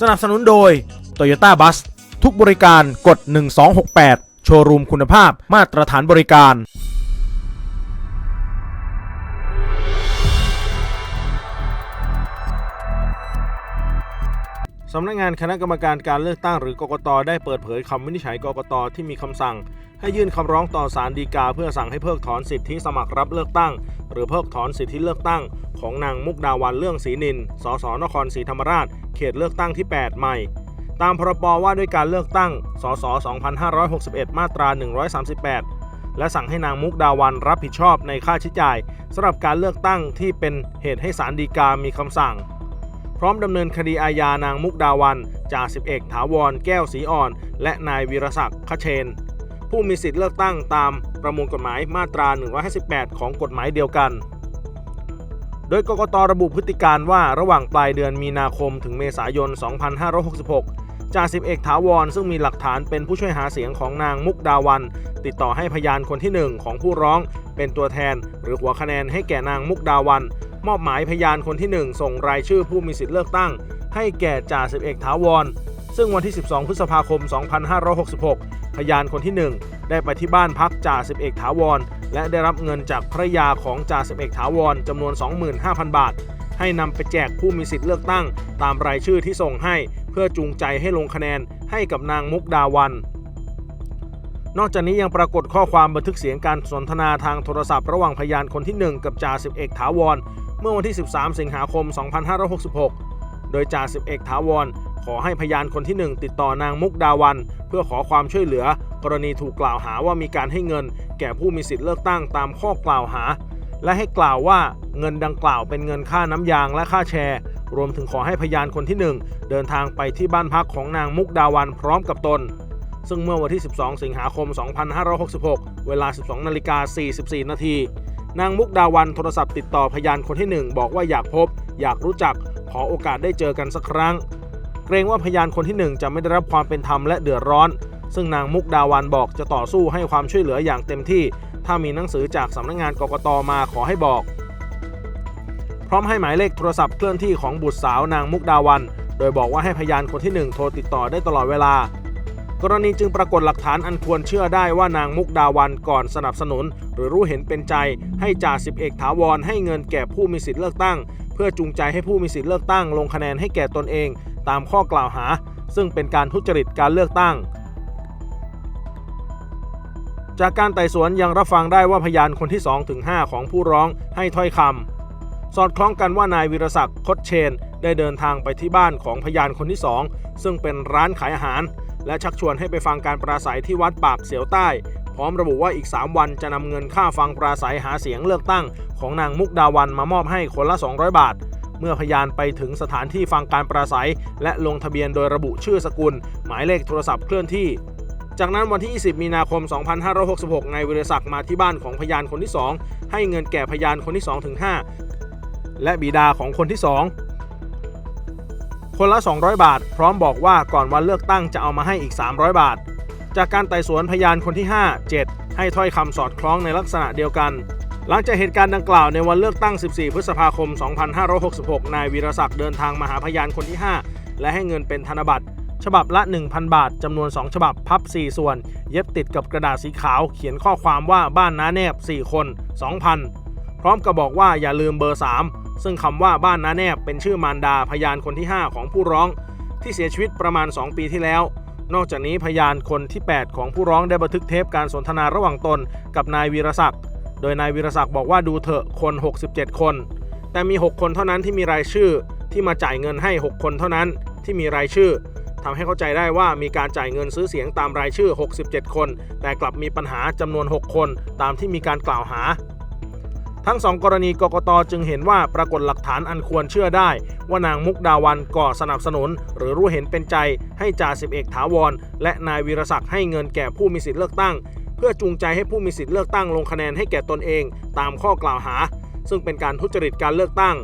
สนับสนุนโดย Toyota Bus ทุกบริการกด 1268 โชว์รูมคุณภาพมาตรฐานบริการ สำนักงานคณะกรรมการการเลือกตั้งหรือกกตได้เปิดเผยคำวินิจฉัยกกตที่มีคำสั่ง ให้ยื่นคำร้องต่อศาลฎีกาเพื่อสั่งให้เพิกถอนสิทธิสมัครรับเลือกตั้ง หรือเพิกถอนสิทธิเลือกตั้ง ของนางมุกดาวันเรื่องศรีนิน สสนครศรีธรรมราช เขตเลือกตั้งที่ 8 ใหม่ ตามพรบว่าด้วยการเลือกตั้ง สส 2561 มาตรา 138 และสั่งให้นางมุกดาวันรับผิดชอบในค่าใช้จ่ายสำหรับการเลือกตั้งที่เป็นเหตุให้ศาลฎีกามีคำสั่งพร้อมดำเนินคดีอาญานางมุกดาวัน จ่าสิบเอกถาวร แก้วสีอ่อน และนายวีรศักดิ์ขเชน ผู้มีสิทธิเลือกตั้งตามประมวลกฎหมายมาตรา 158 ของกฎหมายเดียวกัน โดยกกตระบุพฤติการว่าระหว่างปลายเดือนมีนาคมถึงเมษายน 2566 จ่าสิบเอกถาวรซึ่งมีหลักฐานเป็นผู้ช่วยหาเสียงของนางมุกดาวัน ติดต่อให้พยานคนที่หนึ่งของผู้ร้องเป็นตัวแทน หรือหัวคะแนนให้แก่นางมุกดาวัน มอบหมายพยานคนที่ 1 ส่งรายชื่อผู้มีสิทธิเลือกตั้ง ให้แก่จ่าสิบเอกถาวรซึ่งวันที่ 12 พฤษภาคม 2566 พยานคนที่ 1 ได้ไปที่บ้านพักจ่าสิบเอกถาวร และได้รับเงินจากภรยาของจ่าสิบเอกถาวรจำนวน 25,000 บาท ให้นำไปแจกผู้มีสิทธิเลือกตั้ง ตามรายชื่อที่ส่งให้ เพื่อจูงใจให้ลงคะแนนให้กับนางมุกดาวัน นอกจากนี้ยังปรากฏข้อความบันทึกเสียงการสนทนาทางโทรศัพท์ระหว่างพยานคนที่ 1 กับจ่าสิบเอกถาวร เมื่อวันที่ 13 สิงหาคม 2566 โดยจ่าสิบเอกถาวร ขอให้พยานคนที่ 1 ติดต่อนางมุกดาวัน เพื่อขอความช่วยเหลือ กรณีถูกกล่าวหาว่ามีการให้เงิน แก่ผู้มีสิทธิ์เลือกตั้งตามข้อกล่าวหา และให้กล่าวว่าเงินดังกล่าวเป็นเงินค่าน้ำยางและค่าแชร์ รวมถึงขอให้พยานคนที่ 1 เดินทางไปที่บ้านพักของนางมุกดาวันพร้อมกับตนซึ่งเมื่อวันที่ 12 สิงหาคม 2566 เวลา 12 นาฬิกา 44 นาที นางมุกดาวันโทรศัพท์ติดต่อพยานคนที่ 1 บอกว่าอยากพบ อยากรู้จัก อโอกาสได้เจอกันสักครั้ง เกรงว่าพยานคนที่ 1 จะไม่ได้รับความเป็นธรรมและเดือดร้อน ซึ่งนางมุกดาวันบอกจะต่อสู้ให้ความช่วยเหลืออย่างเต็มที่ ถ้ามีหนังสือจากสำนักงานกกตมาขอให้บอก พร้อมให้หมายเลขโทรศัพท์เคลื่อนที่ของบุตรสาวนางมุกดาวัน โดยบอกว่าให้พยานคนที่ 1 โทรติดต่อได้ตลอดเวลา กรณีจึงปรากฏหลักฐานอันควรเชื่อได้ว่านางมุกดาวันก่อนสนับสนุน หรือรู้เห็นเป็นใจให้จ่าสิบเอกถาวรให้เงินแก่ผู้มีสิทธิเลือกตั้ง เพื่อจูงใจให้ผู้มีสิทธิเลือกตั้งลงคะแนนให้แก่ตนเอง ตามข้อกล่าวหา ซึ่งเป็นการทุจริตการเลือกตั้ง จากการไต่สวนยังรับฟังได้ว่าพยานคนที่2ถึง5ของผู้ร้องให้ถ้อยคำสอดคล้องกันว่านายวิรศักดิ์คดเชน ได้เดินทางไปที่บ้านของพยานคนที่ 2 ซึ่งเป็นร้านขายอาหาร และชักชวนให้ไปฟังการปราศัยที่วัดปากเสียวใต้ พร้อมระบุว่าอีก 3 วันจะนำเงินค่าฟังปราศัยหาเสียงเลือกตั้ง ของนางมุกดาวันมามอบให้คนละ 200 บาท เมื่อพยานไปถึงสถานที่ฟังการปราศัย และลงทะเบียนโดยระบุชื่อสกุล หมายเลขโทรศัพท์เคลื่อนที่จากนั้นวันที่ 20 มีนาคม 2566 นายวิรศักดิ์มาที่บ้านของพยานคนที่ 2 ให้เงินแก่พยานคนที่ 2 ถึง 5 และบิดาของคนที่ 2 คนละ 200 บาท พร้อมบอกว่าก่อนวันเลือกตั้งจะเอามาให้อีก 300 บาท จากการไต่สวนพยานคนที่ 5 7 ให้ถ้อยคำสอดคล้องในลักษณะเดียวกัน หลังจากเหตุการณ์ดังกล่าวในวันเลือกตั้ง 14 พฤษภาคม 2566 นายวีรศักดิ์เดินทางมาหาพยานคนที่ 5 และให้เงินเป็นธนบัตรฉบับละ 1,000 บาท จำนวน 2 ฉบับ พับ 4 ส่วน เย็บติดกับกระดาษสีขาว เขียนข้อความว่าบ้านน้าแนบ 4 คน 2,000 พร้อมกับบอกว่าอย่าลืมเบอร์ 3 ซึ่งคำว่าบ้านน้าแนบเป็นชื่อมารดาพยานคนที่ 5 ของผู้ร้อง ที่เสียชีวิตประมาณ 2 ปีที่แล้ว นอกจากนี้พยานคนที่ 8 ของผู้ร้องได้บันทึกเทปการสนทนาระหว่างตนกับนายวีรศักดิ์ โดยนายวีรศักดิ์บอกว่าดูเถอะคน 67 คน แต่มี 6 คนเท่านั้นที่มีรายชื่อที่มาจ่ายเงินให้ 6 คนเท่านั้นที่มีรายชื่อทำให้เข้าใจได้ว่ามีการจ่ายเงินซื้อเสียงตามรายชื่อ 67 คน แต่กลับมีปัญหาจำนวน 6 คนตามที่มีการกล่าวหา ทั้งสองกรณีกกตจึงเห็นว่าปรากฏหลักฐานอันควรเชื่อได้ ว่านางมุกดาวันก่อสนับสนุน หรือรู้เห็นเป็นใจให้จ่าสิบเอกถาวร และนายวีรศักดิ์ให้เงินแก่ผู้มีสิทธิเลือกตั้ง เพื่อจูงใจให้ผู้มีสิทธิเลือกตั้งลงคะแนนให้แก่ตนเอง ตามข้อกล่าวหา ซึ่งเป็นการทุจริตการเลือกตั้ง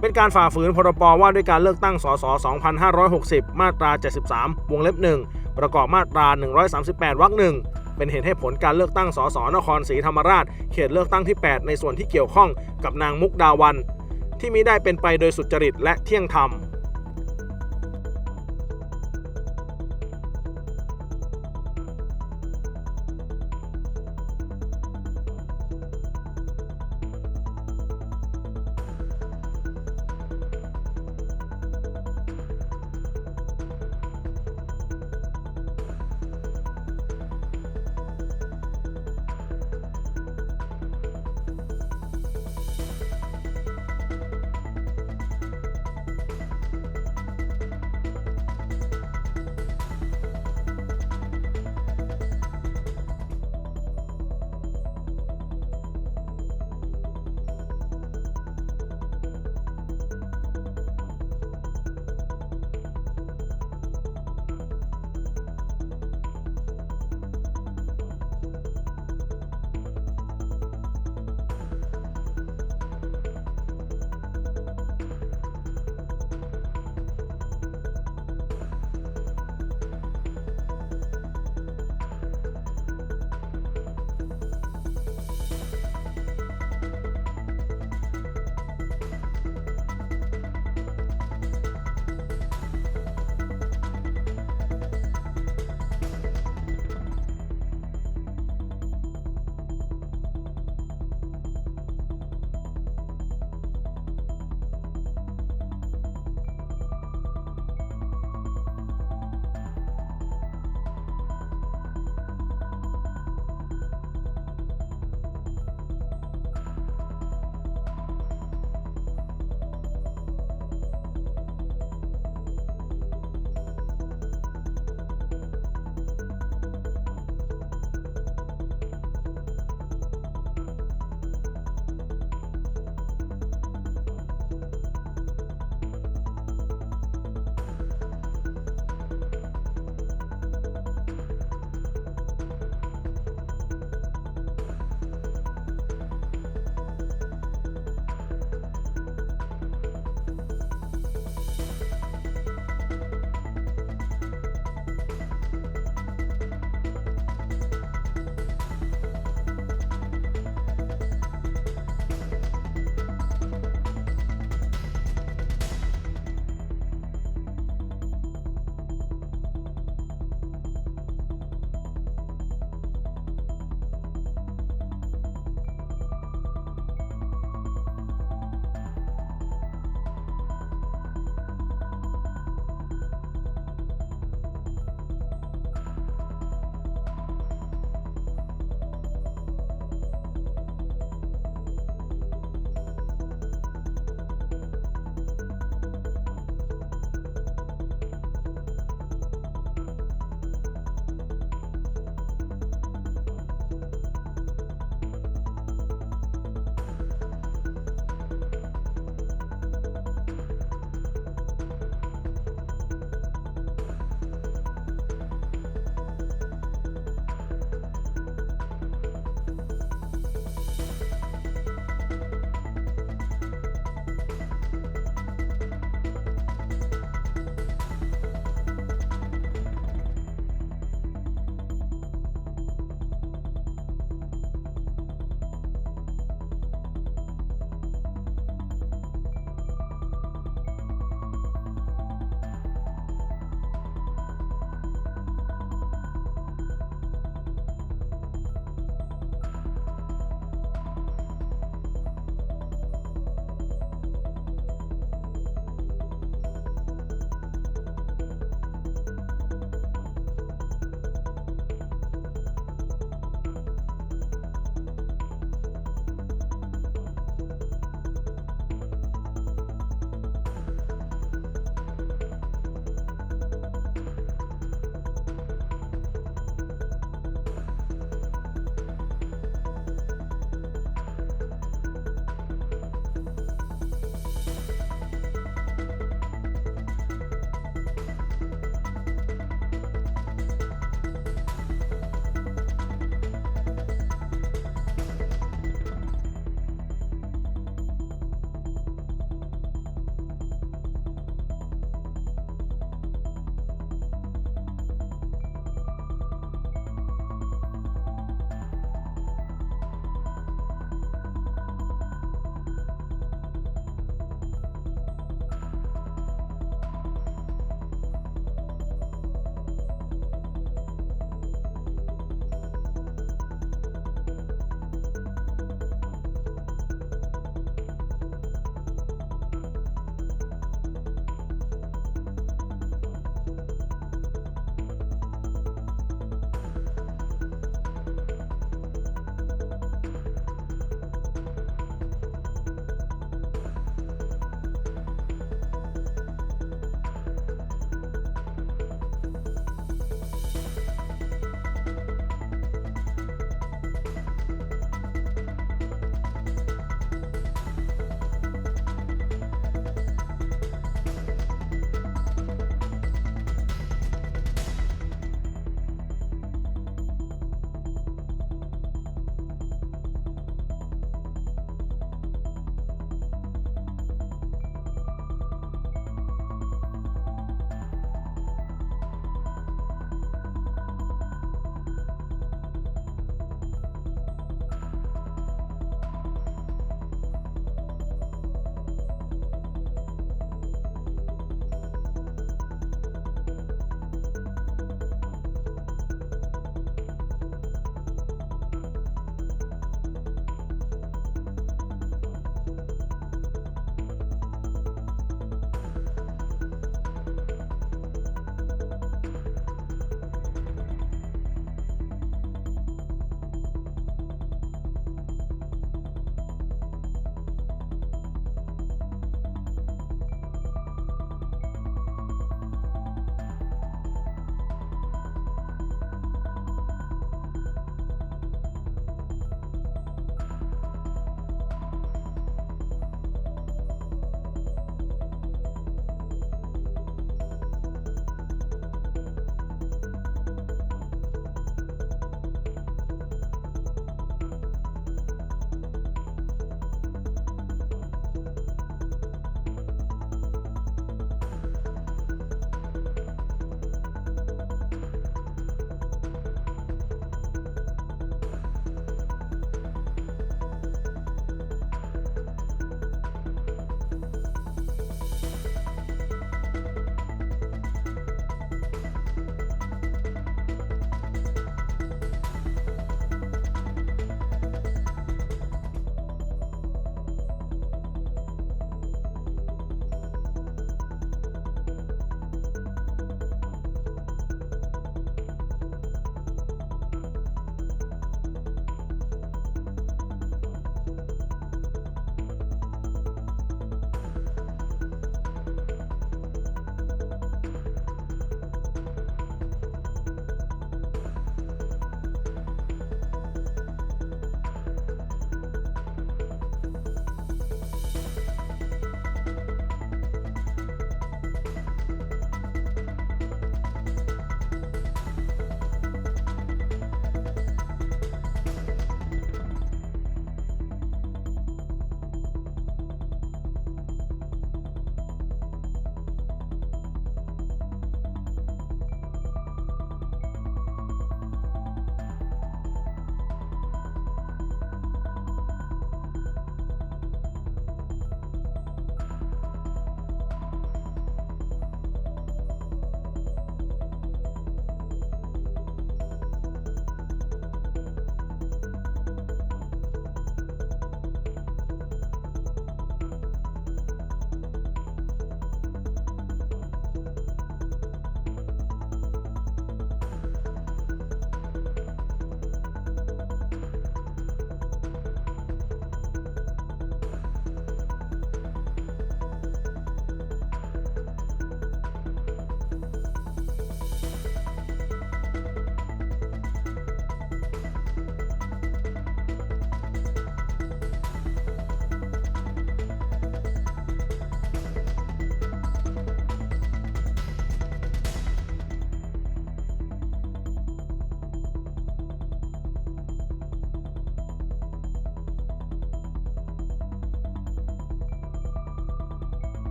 เป็นการฝ่าฝืนพรบว่าด้วยการเลือกตั้งสส2560 มาตรา 73 วงเล็บ 1 ประกอบมาตรา 138 วรรคหนึ่ง เป็นเหตุให้ผลการเลือกตั้งสสนครศรีธรรมราช เขตเลือกตั้งที่ 8 ในส่วนที่เกี่ยวข้องกับนางมุกดาวัน ที่มิได้เป็นไปโดยสุจริตและเที่ยงธรรม